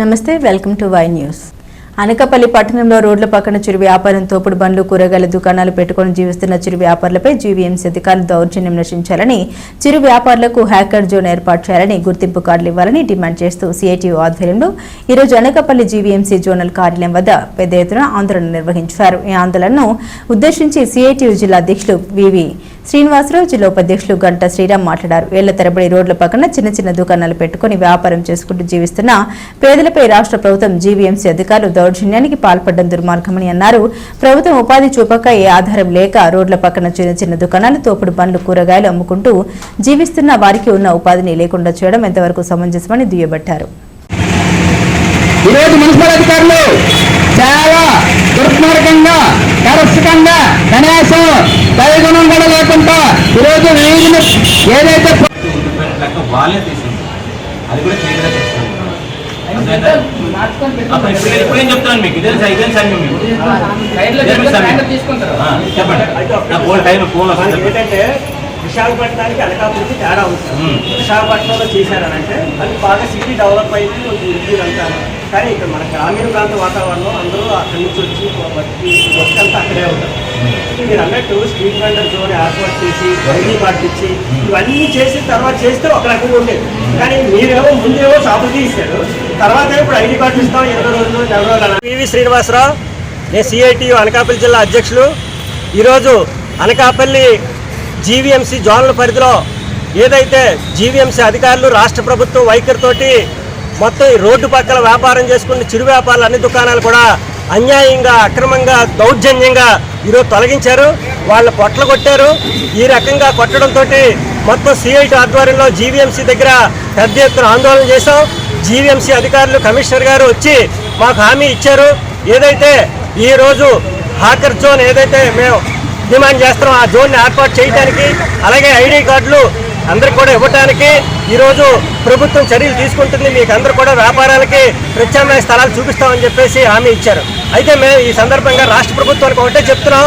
నమస్తే welcome to Y news. Anakapalli పట్టణంలో రోడ్ల పక్కన చిరు వ్యాపారం తోపుడు బండ్లు కూరగాయల దుకాణాలు పెట్టుకుని జీవిస్తున్న చిరు వ్యాపారులపై జీవీఎంసీ అధికారులు దౌర్జన్యం నశించాలని చిరు వ్యాపారులకు హ్యాకర్ జోన్ ఏర్పాటు చేయాలని గుర్తింపు కార్డులు ఇవ్వాలని డిమాండ్ చేస్తూ సిఐటియు ఆధ్వర్యంలో ఈరోజు అనకాపల్లి జీవీఎంసీ జోనల్ కార్యాలయం వద్ద పెద్ద ఎత్తున ఆందోళన నిర్వహించారు. ఈ ఆందోళనను ఉద్దేశించి సిఐటియు జిల్లా అధ్యక్షులు వివి శ్రీనివాసరావు జిల్లా ఉపాధ్యక్షులు గంట శ్రీరామ్ మాట్లాడారు. ఏళ్ళ తరబడి రోడ్ల పక్కన చిన్న చిన్న దుకాణాలు పెట్టుకుని వ్యాపారం చేసుకుంటూ జీవిస్తున్న పేదలపై రాష్ట్ర ప్రభుత్వం జీవీఎంసీ అధికారులు దౌర్జన్యానికి పాల్పడడం దుర్మార్గమని అన్నారు. ప్రభుత్వం ఉపాధి చూపక ఏ ఆధారం లేక రోడ్ల పక్కన చిన్న చిన్న దుకాణాలు తోపుడు పండ్లు కూరగాయలు అమ్ముకుంటూ జీవిస్తున్న వారికి ఉన్న ఉపాధిని లేకుండా చేయడం ఎంతవరకు సమంజసమని దుయ్యబట్టారు. ఈరోజు మున్సిపల్ అధికారులు చాలా దుర్మార్గంగా కరస్కంగా కనీసం దయగుణం కూడా లేకుండా ఈరోజు వీధిని ఏదైతే వాళ్ళే తీసింది. అది కూడా క్లియర్గా చెప్తాను అప్పుడు ఇప్పుడు ఇప్పుడు ఏం చెప్తాను మీకు. ఇదే ఇదే చెప్పండి. Time phone. ఏంటంటే విశాఖపట్నానికి అనకాపల్లికి తేడా ఉంది. మ్మ్. విశాఖపట్నంలో చేశారనంటే అది బాగా సిటీ డెవలప్ అయింది కొంచెం వృద్ధి అంటారు. కానీ ఇక్కడ మన గ్రామీణ ప్రాంత వాతావరణం అందరూ అక్కడి నుంచి వచ్చి బతికి బతికంతా అక్కడే ఉంటారు. మీరు అన్నట్టు స్ట్రీట్ వెండర్ జోన్ ఏర్పాటు చేసి వైద్యం పాటించి ఇవన్నీ చేసిన తర్వాత చేస్తే ఒక రకంగా ఉండేది. కానీ మీరేమో ముందేమో షాపులు తీశారు. తర్వాత ఇప్పుడు ఐడి కార్డు ఇస్తాం ఇరవై రోజులు నెల రోజులు పివి శ్రీనివాసరావు నేను సిఐటియు అనకాపల్లి జిల్లా అధ్యక్షులు. ఈరోజు అనకాపల్లి జీవీఎంసీ జోన్ల పరిధిలో ఏదైతే జీవీఎంసీ అధికారులు రాష్ట్ర ప్రభుత్వం వైఖరితోటి మొత్తం ఈ రోడ్డు పక్కల వ్యాపారం చేసుకున్న చిరు వ్యాపారాలు అన్ని దుకాణాలు కూడా అన్యాయంగా అక్రమంగా దౌర్జన్యంగా ఈరోజు తొలగించారు వాళ్ళ పొట్లు కొట్టారు. ఈ రకంగా కొట్టడంతో మొత్తం సిఐటి ఆధ్వర్యంలో జీవీఎంసీ దగ్గర పెద్ద ఎత్తున ఆందోళన చేశాం. జీవీఎంసీ అధికారులు కమిషనర్ గారు వచ్చి మాకు హామీ ఇచ్చారు. ఏదైతే ఈరోజు హాకర్ జోన్ ఏదైతే మేము డిమాండ్ చేస్తున్నాం ఆ జోన్ని ఏర్పాటు చేయడానికి అలాగే ఐడి కార్డులు అందరికి కూడా ఇవ్వటానికి ఈరోజు ప్రభుత్వం చర్యలు తీసుకుంటుంది. మీకు అందరు కూడా వ్యాపారాలకి ప్రత్యామ్నాయ స్థలాలు చూపిస్తామని చెప్పేసి హామీ ఇచ్చారు. అయితే మేము ఈ సందర్భంగా రాష్ట్ర ప్రభుత్వానికి ఒకటే చెప్తున్నాం.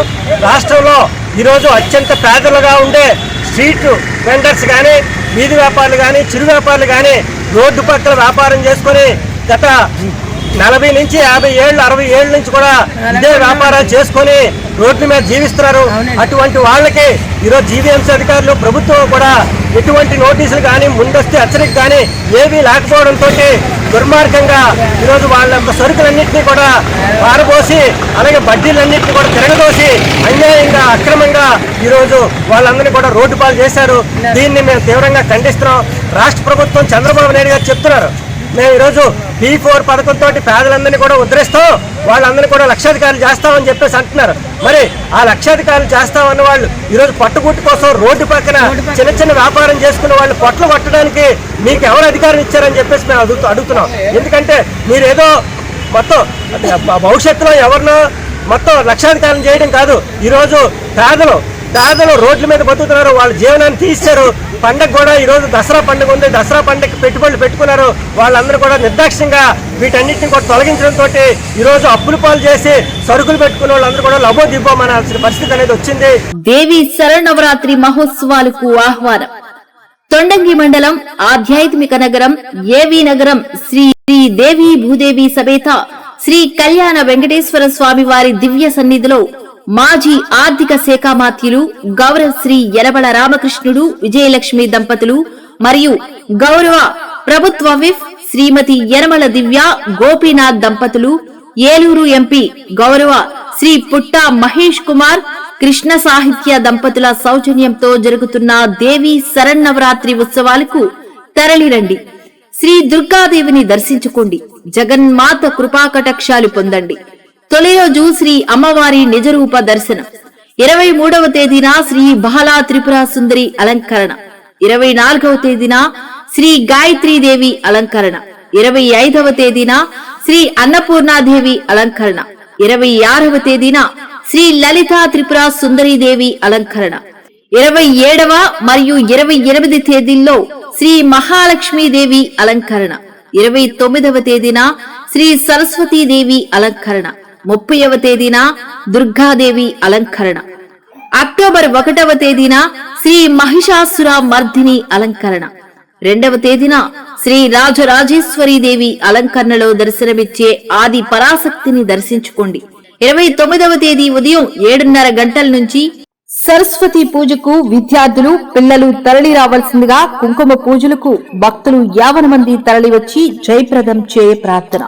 రాష్ట్రంలో ఈరోజు అత్యంత పేదలుగా ఉండే స్ట్రీట్ వెండర్స్ కానీ వీధి వ్యాపారులు కానీ చిరు వ్యాపారులు కానీ రోడ్డు పక్కల వ్యాపారం చేసుకొని గత నలభై నుంచి యాభై ఏళ్ళు అరవై ఏళ్ళ నుంచి కూడా ఇదే వ్యాపారాలు చేసుకొని రోడ్ల మీద జీవిస్తున్నారు. అటువంటి వాళ్ళకి ఈరోజు జీవీఎంసీ అధికారులు ప్రభుత్వం కూడా ఎటువంటి నోటీసులు కానీ ముందస్తు హెచ్చరిక కానీ ఏవీ లేకపోవడంతో దుర్మార్గంగా ఈరోజు వాళ్ళ యొక్క సరుకులన్నింటినీ కూడా పారబోసి అలాగే బడ్డీలన్నింటినీ కూడా తిరగదోసి అన్యాయంగా అక్రమంగా ఈరోజు వాళ్ళందరినీ కూడా రోడ్డు పాలు చేశారు. దీన్ని మేము తీవ్రంగా ఖండిస్తున్నాం. రాష్ట్ర ప్రభుత్వం చంద్రబాబు నాయుడు గారు చెప్తున్నారు. మేము ఈరోజు పీ ఫోర్ పథకంతో పేదలందరినీ కూడా ఉద్ధరిస్తాం వాళ్ళందరినీ కూడా లక్షాధికారులు చేస్తామని చెప్పేసి అంటున్నారు. మరి ఆ లక్షాధికారులు చేస్తామన్న వాళ్ళు ఈరోజు పట్టుగుట్టు కోసం రోడ్డు పక్కన చిన్న చిన్న వ్యాపారం చేసుకున్న వాళ్ళు పొట్లు పట్టడానికి మీకు ఎవరు అధికారం ఇచ్చారని చెప్పేసి మేము అడుగుతూ అడుగుతున్నాం. ఎందుకంటే మీరేదో మొత్తం భవిష్యత్తులో ఎవరినో మొత్తం లక్షాధికారం చేయడం కాదు. ఈరోజు పేదలు పేదలు రోడ్ల మీద బతుకుతున్నారు వాళ్ళ జీవనాన్ని తీశారు పండగ కూడా ఈరోజు దసరా పండుగ ఉంది. దసరా పండుగ పెట్టుబడులు పెట్టుకున్నారు. వాళ్ళందరూ కూడా నిర్దాక్ష్యంగా వీటన్నిటిని కూడా తొలగించడంతో ఈరోజు అప్పులు పాలు చేసి సరుకులు పెట్టుకున్న వాళ్ళందరూ కూడా లభో దిబ్బోమనాల్సిన పరిస్థితి అనేది వచ్చింది. దేవి శరణవరాత్రి మహోత్సవాలకు ఆహ్వానం. తొండంగి మండలం ఆధ్యాత్మిక నగరం ఏవి నగరం శ్రీ శ్రీ దేవి భూదేవి సమేత శ్రీ కళ్యాణ వెంకటేశ్వర స్వామి వారి దివ్య సన్నిధిలో మాజీ ఆర్థిక శాఖ మాత్యులు గౌరవ శ్రీ యలబల రామకృష్ణుడు విజయలక్ష్మి దంపతులు మరియు గౌరవ ప్రభుత్వ విఫ్ శ్రీమతి యనమల దివ్య గోపీనాథ్ దంపతులు ఏలూరు ఎంపీ గౌరవ శ్రీ పుట్టా మహేష్ కుమార్ కృష్ణ సాహిత్య దంపతుల సౌజన్యంతో జరుగుతున్న దేవి శరన్నవరాత్రి ఉత్సవాలకు తరలిరండి. శ్రీ దుర్గాదేవిని దర్శించుకోండి. జగన్మాత కృపాకటాక్షాలు పొందండి. తొలి రోజు శ్రీ అమ్మవారి నిజరూప దర్శనం. ఇరవై మూడవ తేదీన శ్రీ బహలా త్రిపుర సుందరి అలంకరణ. ఇరవై నాలుగవ తేదీన శ్రీ గాయత్రీదేవి అలంకరణ. ఇరవై ఐదవ తేదీన శ్రీ అన్నపూర్ణాదేవి అలంకరణ. ఇరవై ఆరవ తేదీన శ్రీ లలితా త్రిపుర సుందరీదేవి అలంకరణ. ఇరవై ఏడవ మరియు ఇరవై ఎనిమిది తేదీల్లో శ్రీ మహాలక్ష్మీదేవి అలంకరణ. ఇరవై తొమ్మిదవ తేదీన శ్రీ సరస్వతీదేవి అలంకరణ. ముప్పైవ తేదీన దుర్గాదేవి అలంకరణ. అక్టోబర్ ఒకటవ తేదీన శ్రీ మహిషాసుర మర్దిని అలంకరణ. రెండవ తేదీన శ్రీ రాజరాజేశ్వరీదేవి అలంకరణలో దర్శనమిచ్చే ఆది పరాశక్తిని దర్శించుకోండి. ఇరవై తొమ్మిదవ తేదీ ఉదయం ఏడున్నర గంటల నుంచి సరస్వతి పూజకు విద్యార్థులు పిల్లలు తరలి రావాల్సిందిగా కుంకుమ పూజలకు భక్తులు యావన మంది తరలి వచ్చి జయప్రదం చేయ ప్రార్థన.